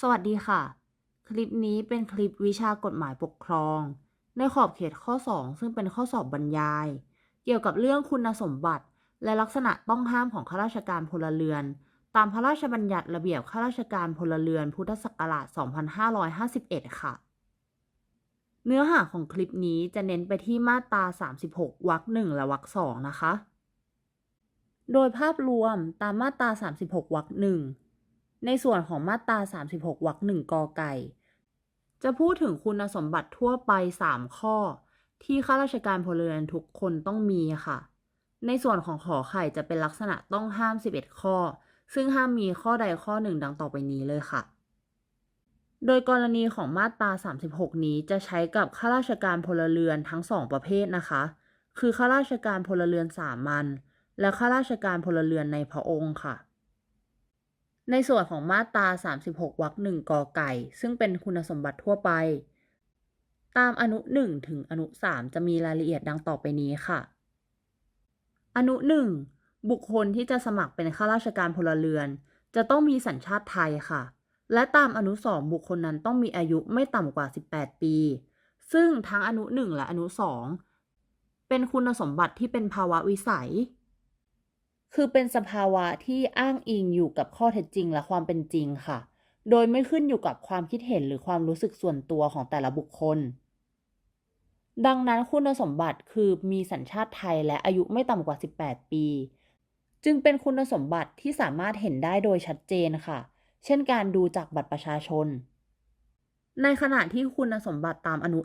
สวัสดีค่ะ คลิปนี้เป็นคลิปวิชากฎหมายปกครอง ในขอบเขตข้อ 2 ซึ่งเป็นข้อสอบบรรยาย เกี่ยวกับเรื่องคุณสมบัติ และลักษณะต้องห้ามของข้าราชการพลเรือน ตามพระราชบัญญัติระเบียบข้าราชการพลเรือนพุทธศักราช 2551 ค่ะ เนื้อหาของคลิปนี้จะเน้นไปที่มาตรา 36 วรรคหนึ่งและวรรคสองนะคะ โดยภาพรวมตามมาตรา 36 วรรคหนึ่ง ในส่วนของมาตรา 36วรรคหนึ่งกอไก่ จะพูดถึงคุณสมบัติทั่วไป 3 ข้อ ที่ข้าราชการพลเรือนทุกคนต้องมีค่ะ ในส่วนของขอไข่จะเป็นลักษณะต้องห้าม 11 ข้อ ซึ่งห้ามมีข้อใดข้อหนึ่งดังต่อไปนี้เลยค่ะ โดยกรณีของมาตรา 36 นี้จะใช้กับข้าราชการพลเรือนทั้งสองประเภทนะคะ คือข้าราชการพลเรือนสามัญและข้าราชการพลเรือนในพระองค์ค่ะ ในส่วนของมาตรา 36วรรคหนึ่งกอไก่ ซึ่งเป็นคุณสมบัติทั่วไป ตามอนุ 1 ถึงอนุ 3 จะมีรายละเอียดดังต่อไปนี้ค่ะ อนุ 1 บุคคลที่จะสมัครเป็นข้าราชการพลเรือน จะต้องมีสัญชาติไทยค่ะ และตามอนุ 2 บุคคลนั้นต้องมีอายุไม่ต่ำกว่า 18 ปี ซึ่งทั้งอนุ 1 และอนุ 2 เป็นคุณสมบัติที่เป็นภาวะวิสัย คือเป็นสภาวะที่อ้างอิงอยู่กับข้อเท็จจริงและความเป็นจริงค่ะ โดยไม่ขึ้นอยู่กับความคิดเห็นหรือความรู้สึกส่วนตัวของแต่ละบุคคล ดังนั้นคุณสมบัติคือมีสัญชาติไทยและอายุไม่ต่ำกว่า 18 ปี จึงเป็นคุณสมบัติที่สามารถเห็นได้โดยชัดเจนค่ะ เช่นการดูจากบัตรประชาชน ในขณะที่คุณสมบัติตามอนุ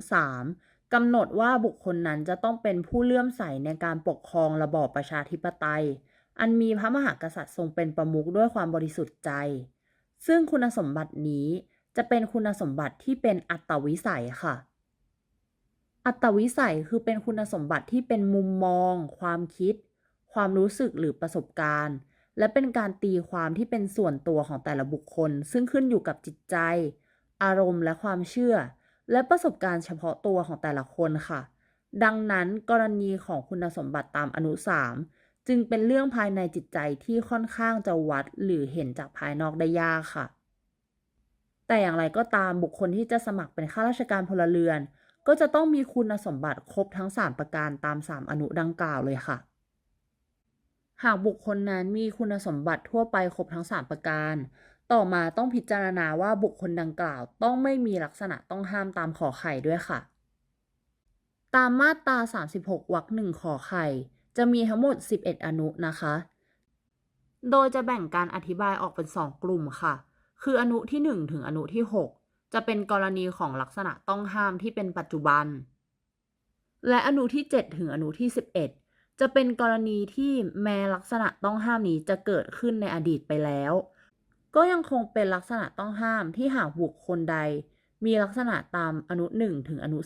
3กำหนดว่าบุคคลนั้นจะต้องเป็นผู้เลื่อมใสในการปกครองระบอบประชาธิปไตย อันมีพระมหากษัตริย์ทรงเป็นประมุขด้วยความบริสุทธิ์ใจ ซึ่งคุณสมบัตินี้จะเป็นคุณสมบัติที่เป็นอัตวิสัยค่ะ อัตวิสัยคือเป็นคุณสมบัติที่เป็นมุมมอง ความคิด ความรู้สึกหรือประสบการณ์ และเป็นการตีความที่เป็นส่วนตัวของแต่ละบุคคล ซึ่งขึ้นอยู่กับจิตใจ อารมณ์และความเชื่อ และประสบการณ์เฉพาะตัวของแต่ละคนค่ะ ดังนั้นกรณีของคุณสมบัติตามอนุ3 จึงเป็นเรื่องภายในจิตใจที่ค่อนข้างจะวัดหรือเห็นจากภายนอกได้ยากค่ะ แต่อย่างไรก็ตามบุคคลที่จะสมัครเป็นข้าราชการพลเรือน ก็จะต้องมีคุณสมบัติครบทั้ง 3 ประการตาม 3 อนุดังกล่าวเลยค่ะ หากบุคคลนั้นมีคุณสมบัติทั่วไปครบทั้ง 3 ประการ ต่อมาต้องพิจารณาว่าบุคคลดังกล่าวต้องไม่มีลักษณะต้องห้ามตามขอไข่ด้วยค่ะ ตามมาตรา 36วรรคหนึ่งขอไข่ จะมีทั้งหมด 11 อนุนะคะ โดยจะแบ่งการอธิบายออกเป็น 2 กลุ่มค่ะ คืออนุที่ 1 ถึงอนุที่ 6 จะเป็นกรณีของลักษณะต้องห้ามที่เป็นปัจจุบัน และอนุที่ 7 ถึงอนุที่ 11 จะเป็นกรณีที่แม้ลักษณะต้องห้ามนี้จะเกิดขึ้นในอดีตไปแล้ว ก็ยังคงเป็นลักษณะต้องห้ามที่หากบุคคลใด มีลักษณะตามอนุ 1 ถึงอนุ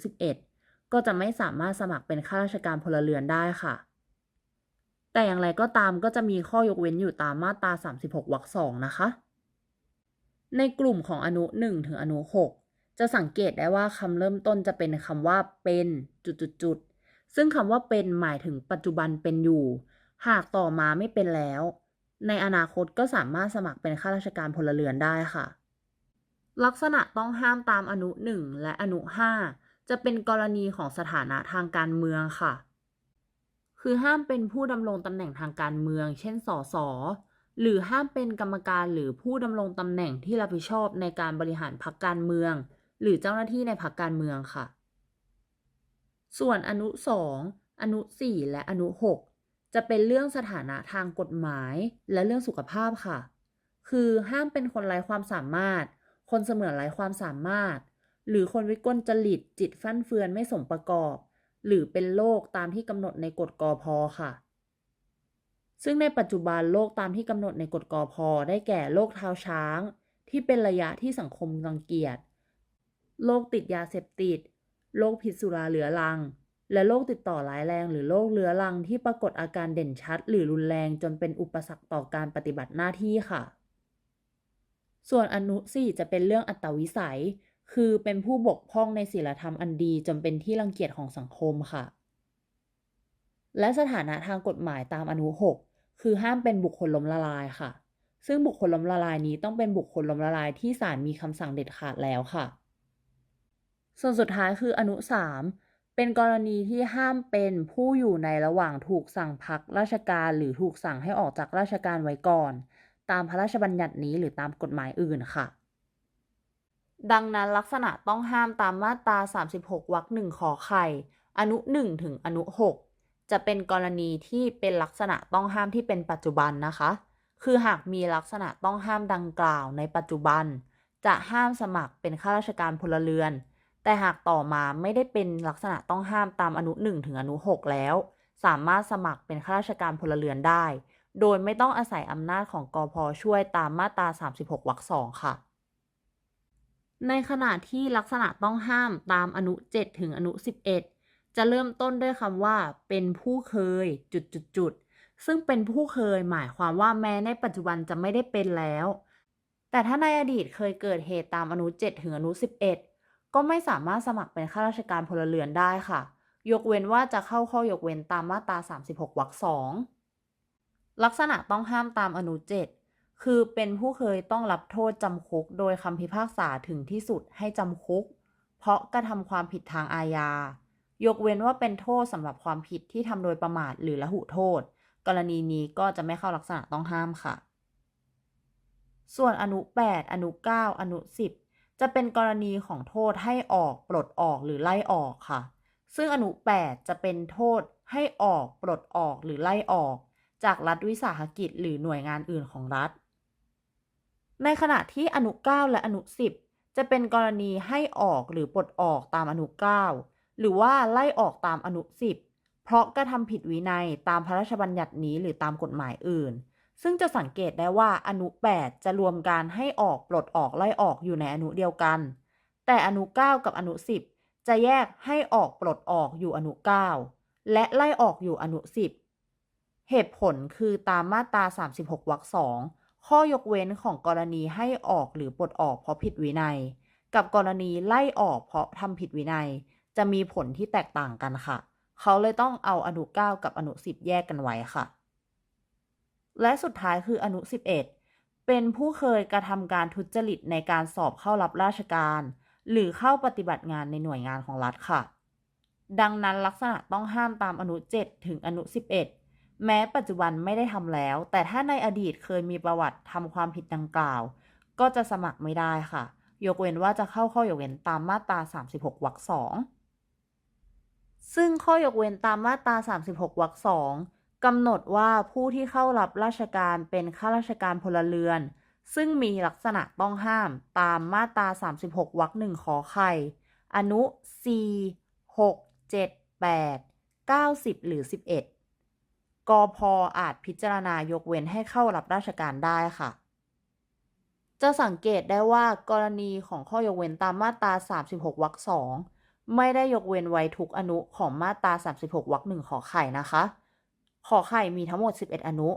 11 ก็จะไม่สามารถสมัครเป็นข้าราชการพลเรือนได้ค่ะ แต่อย่างไรก็ตามก็จะมีข้อยกเว้นอยู่ตามมาตรา 36วรรคสองนะคะ ในกลุ่มของอนุ 1 ถึงอนุ 6 จะสังเกตได้ว่าคำเริ่มต้นจะเป็นคำว่าเป็นจุดๆๆซึ่งคำว่าเป็นหมายถึงปัจจุบันเป็นอยู่ หากต่อมาไม่เป็นแล้ว ในอนาคตก็สามารถสมัครเป็นข้าราชการพลเรือนได้ค่ะ ลักษณะต้องห้ามตามอนุ 1 และอนุ 5 จะเป็นกรณีของสถานะทางการเมืองค่ะ คือห้ามเป็นผู้ดำรงตำแหน่งทางการเมือง เช่น สส หรือห้ามเป็นกรรมการหรือผู้ดำรงตำแหน่งที่รับผิดชอบในการบริหารพรรคการเมือง หรือเจ้าหน้าที่ในพรรคการเมืองค่ะ ส่วนอนุ 2 อนุ 4 และอนุ 6 จะเป็นเรื่องสถานะทางกฎหมาย และเรื่องสุขภาพค่ะ คือห้ามเป็นคนไร้ความสามารถ คนเสมือนไร้ความสามารถ หรือคนวิกลจริตจิตฟั่นเฟือนไม่สมประกอบ หรือเป็นโรคตามที่กำหนดในกฎกอพค่ะ ซึ่งในปัจจุบันโรคตามที่กำหนดในกฎกอพได้แก่โรคเท้าช้าง ที่เป็นระยะที่สังคมรังเกียจโรคติดยาเสพติดโรคพิษสุราเรื้อรัง และโรคติดต่อร้ายแรง หรือโรคเรื้อรังที่ปรากฏอาการเด่นชัด หรือรุนแรงจนเป็นอุปสรรคต่อการปฏิบัติหน้าที่ค่ะ ส่วนอนุ4จะเป็นเรื่องอัตวิสัย คือเป็นผู้บกพร่องในศีลธรรมอันดีจนเป็นที่รังเกียจของสังคมค่ะ และสถานะทางกฎหมายตามอนุ 6 คือห้ามเป็นบุคคลล้มละลายค่ะ ซึ่งบุคคลล้มละลายนี้ต้องเป็นบุคคลล้มละลายที่ศาลมีคำสั่งเด็ดขาดแล้วค่ะ ส่วนสุดท้ายคืออนุ 3 เป็นกรณีที่ห้ามเป็นผู้อยู่ในระหว่างถูกสั่งพักราชการหรือถูกสั่งให้ออกจากราชการไว้ก่อน ตามพระราชบัญญัตินี้หรือตามกฎหมายอื่นค่ะ ดังนั้นลักษณะต้องห้ามตามมาตรา 36วรรคหนึ่งขอไข่ อนุ 1 ถึงอนุ 6 จะเป็นกรณีที่เป็นลักษณะต้องห้ามที่เป็นปัจจุบันนะคะ คือหากมีลักษณะต้องห้ามดังกล่าวในปัจจุบัน จะห้ามสมัครเป็นข้าราชการพลเรือน แต่หากต่อมาไม่ได้เป็นลักษณะต้องห้ามตามอนุ 1 ถึงอนุ 6 แล้ว สามารถสมัครเป็นข้าราชการพลเรือนได้ โดยไม่ต้องอาศัยอำนาจของกพช่วยตามมาตรา 36วรรค2ค่ะ ในขณะที่ลักษณะต้องห้ามตามอนุ 7 ถึงอนุ 11 จะเริ่มต้นด้วยคำว่า เป็นผู้เคยจุดจุดจุดซึ่งเป็นผู้เคยหมายความว่าแม้ในปัจจุบันจะไม่ได้เป็นแล้ว แต่ถ้าในอดีตเคยเกิดเหตุตามอนุ 7 ถึงอนุ 11 ก็ไม่สามารถสมัครเป็นข้าราชการพลเรือนได้ค่ะ ยกเว้นว่าจะเข้าข้อยกเว้นตามมาตรา 36 วรรค 2 ลักษณะต้องห้ามตามอนุ 7 คือเป็นผู้เคยต้องรับโทษจำคุก โดยคำพิพากษาถึงที่สุดให้จำคุก เพราะกระทำความผิดทางอาญา ยกเว้นว่าเป็นโทษสำหรับความผิดที่ทำโดยประมาทหรือละหุโทษ กรณีนี้ก็จะไม่เข้าลักษณะต้องห้ามค่ะ ส่วนอนุ 8 อนุ 9 อนุ 10 จะเป็นกรณีของโทษให้ออก ปลดออกหรือไล่ออกค่ะ ซึ่งอนุ 8 จะเป็นโทษให้ออก ปลดออกหรือไล่ออก จากรัฐวิสาหกิจหรือหน่วยงานอื่นของรัฐ ในขณะที่อนุ 9 และอนุ 10 จะเป็นกรณีให้ออกหรือปลดออกตามอนุ 9 หรือว่าไล่ออกตามอนุ 10 เพราะกระทำผิดวินัยตามพระราชบัญญัตินี้หรือตามกฎหมายอื่น ซึ่งจะสังเกตได้ว่าอนุ 8 จะรวมการให้ออกปลดออกไล่ออกอยู่ในอนุเดียวกัน แต่อนุ 9 กับอนุ 10 จะแยกให้ออกปลดออกอยู่อนุ 9 และไล่ออกอยู่อนุ 10 เหตุผลคือตามมาตรา 36วรรค2 ข้อยกเว้นของกรณีให้ออกหรือปลดออกเพราะผิดวินัย กับกรณีไล่ออกเพราะทำผิดวินัย จะมีผลที่แตกต่างกันค่ะ เขาเลยต้องเอาอนุ 9 กับอนุ 10 แยกกันไว้ค่ะ และสุดท้ายคืออนุ 11 เป็นผู้เคยกระทำการทุจริตในการสอบเข้ารับราชการ หรือเข้าปฏิบัติงานในหน่วยงานของรัฐค่ะ ดังนั้นลักษณะต้องห้ามตามอนุ 7 ถึงอนุ 11 แม้ปัจจุบันไม่ได้ทำแล้ว แต่ถ้าในอดีตเคยมีประวัติทำความผิดดังกล่าว ก็จะสมัครไม่ได้ค่ะ ยกเว้นว่าจะเข้าข้อยกเว้นตามมาตรา 36 วรรค2ซึ่งข้อยกเว้นตามมาตรา 36 วรรค2กำหนดว่าผู้ที่เข้ารับราชการเป็นข้าราชการพลเรือน ซึ่งมีลักษณะต้องห้ามตามมาตรา 36 วรรคหนึ่งขอไข่ อนุ4 6 7 8 90หรือ 11 กพอาจพิจารณายกเว้นให้เข้ารับราชการได้ค่ะ จะสังเกตได้ว่ากรณีของข้อยกเว้นตามมาตรา 36 วรรค2ไม่ได้ยกเว้นไว้ทุกอนุของมาตรา 36 วรรคหนึ่งขอไข่นะคะ ขอไข่มีทั้งหมด 11 อนุ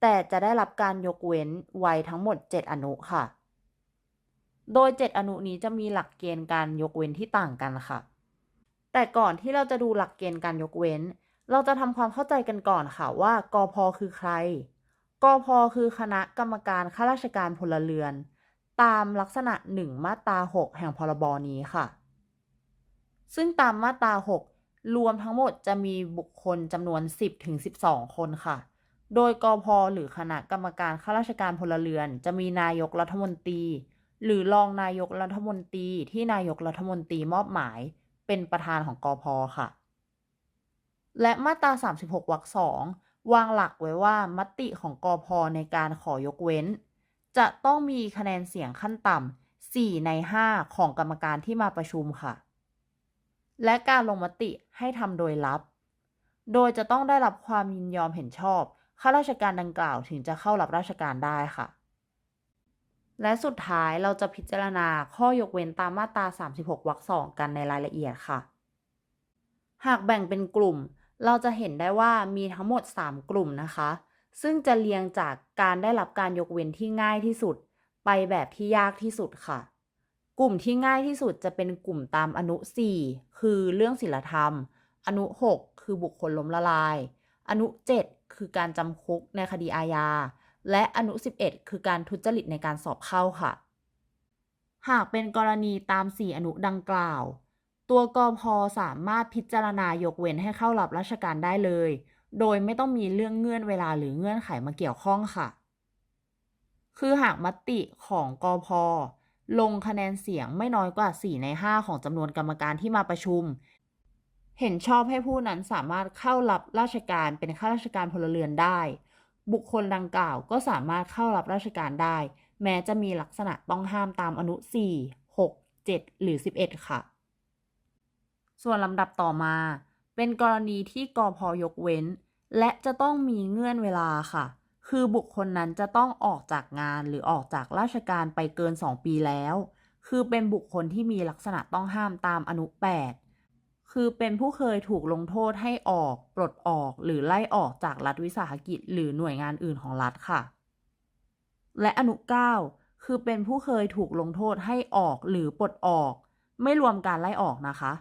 แต่จะได้รับการยกเว้นไว้ทั้งหมด 7 อนุค่ะ โดย 7 อนุนี้จะมีหลักเกณฑ์การยกเว้นที่ต่างกันค่ะ แต่ก่อนที่เราจะดูหลักเกณฑ์การยกเว้น เราจะทำความเข้าใจกันก่อนค่ะว่ากพคือใครกพคือคณะกรรมการข้าราชการพลเรือน ตามลักษณะ 1 มาตรา 6 แห่งพรบนี้ค่ะ ซึ่งตามมาตรา 6 รวมทั้งหมดจะมีบุคคลจำนวน 10ถึง12 คนค่ะ โดยกพหรือคณะกรรมการข้าราชการพลเรือน จะมีนายกรัฐมนตรี หรือรองนายกรัฐมนตรีที่นายกรัฐมนตรีมอบหมาย เป็นประธานของกพค่ะ และมาตรา 36 วรรค2วางหลักไว้ว่ามติของกอพในการขอยกเว้น จะต้องมีคะแนนเสียงขั้นต่ำ 4 ใน 5 ของกรรมการที่มาประชุมค่ะ และการลงมติให้ทำโดยลับ โดยจะต้องได้รับความยินยอมเห็นชอบข้าราชการดังกล่าวถึงจะเข้ารับราชการได้ค่ะ และสุดท้ายเราจะพิจารณาข้อยกเว้นตามมาตรา 36 วรรค2กันในรายละเอียดค่ะ หากแบ่งเป็นกลุ่ม เราจะเห็นได้ว่ามีทั้งหมด 3 กลุ่มนะคะ ซึ่งจะเรียงจากการได้รับการยกเว้นที่ง่ายที่สุด ไปแบบที่ยากที่สุดค่ะ กลุ่มที่ง่ายที่สุดจะเป็นกลุ่มตามอนุ 4 คือเรื่องศีลธรรม อนุ 6 คือบุคคลล้มละลาย อนุ 7 คือการจำคุกในคดีอาญา และอนุ 11 คือการทุจริตในการสอบเข้าค่ะ หากเป็นกรณีตาม 4 อนุดังกล่าว ตัวกพสามารถพิจารณายกเว้นให้เข้ารับราชการได้เลย โดยไม่ต้องมีเรื่องเงื่อนเวลาหรือเงื่อนไขมาเกี่ยวข้องค่ะ คือหากมติของกพลงคะแนนเสียงไม่น้อยกว่า 4 ใน 5 ของจำนวนกรรมการที่มาประชุม เห็นชอบให้ผู้นั้นสามารถเข้ารับราชการเป็นข้าราชการพลเรือนได้ บุคคลดังกล่าวก็สามารถเข้ารับราชการได้ แม้จะมีลักษณะต้องห้ามตามอนุ 4 6 7 หรือ 11 ค่ะ ส่วนลำดับต่อมา เป็นกรณีที่กพยกเว้น และจะต้องมีเงื่อนเวลาค่ะ คือบุคคลนั้นจะต้องออกจากงานหรือออกจากราชการไปเกิน 2 ปีแล้ว คือเป็นบุคคลที่มีลักษณะต้องห้ามตามอนุ 8 คือเป็นผู้เคยถูกลงโทษให้ออก ปลดออกหรือไล่ออกจากรัฐวิสาหกิจ หรือหน่วยงานอื่นของรัฐค่ะ และอนุ 9 คือเป็นผู้เคยถูกลงโทษให้ออกหรือปลดออก ไม่รวมการไล่ออกนะคะ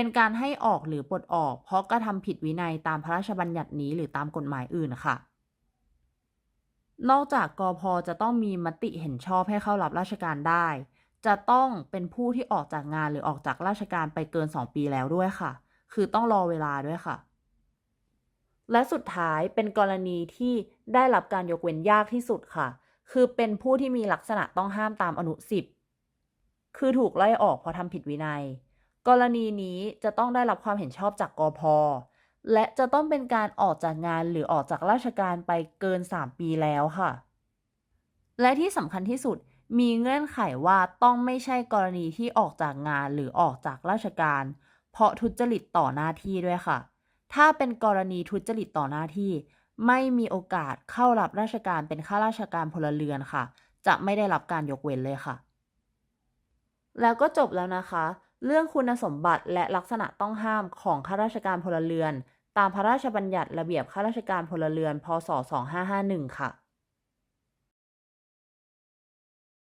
เป็นการให้ออกหรือปลดออก เพราะกระทำผิดวินัยตามพระราชบัญญัตินี้หรือตามกฎหมายอื่นค่ะ นอกจากกพจะต้องมีมติเห็นชอบให้เข้ารับราชการได้ จะต้องเป็นผู้ที่ออกจากงานหรือออกจากราชการไปเกิน 2 ปีแล้วด้วยค่ะ คือต้องรอเวลาด้วยค่ะ และสุดท้ายเป็นกรณีที่ได้รับการยกเว้นยากที่สุดค่ะ คือเป็นผู้ที่มีลักษณะต้องห้ามตามอนุ10คือถูกไล่ออกเพราะทำผิดวินัย กรณีนี้จะต้องได้รับความเห็นชอบจากกพและจะต้องเป็นการออกจากงานหรือออกจากราชการไปเกิน 3 ปีแล้วค่ะ และที่สำคัญที่สุดมีเงื่อนไขว่าต้องไม่ใช่กรณีที่ออกจากงานหรือออกจากราชการ เพราะทุจริตต่อหน้าที่ด้วยค่ะ ถ้าเป็นกรณีทุจริตต่อหน้าที่ ไม่มีโอกาสเข้ารับราชการเป็นข้าราชการพลเรือนค่ะ จะไม่ได้รับการยกเว้นเลยค่ะ แล้วก็จบแล้วนะคะ เรื่องคุณสมบัติและลักษณะต้องห้ามของข้าราชการพลเรือน ตามพระราชบัญญัติระเบียบข้าราชการพลเรือน พศ 2551 ค่ะ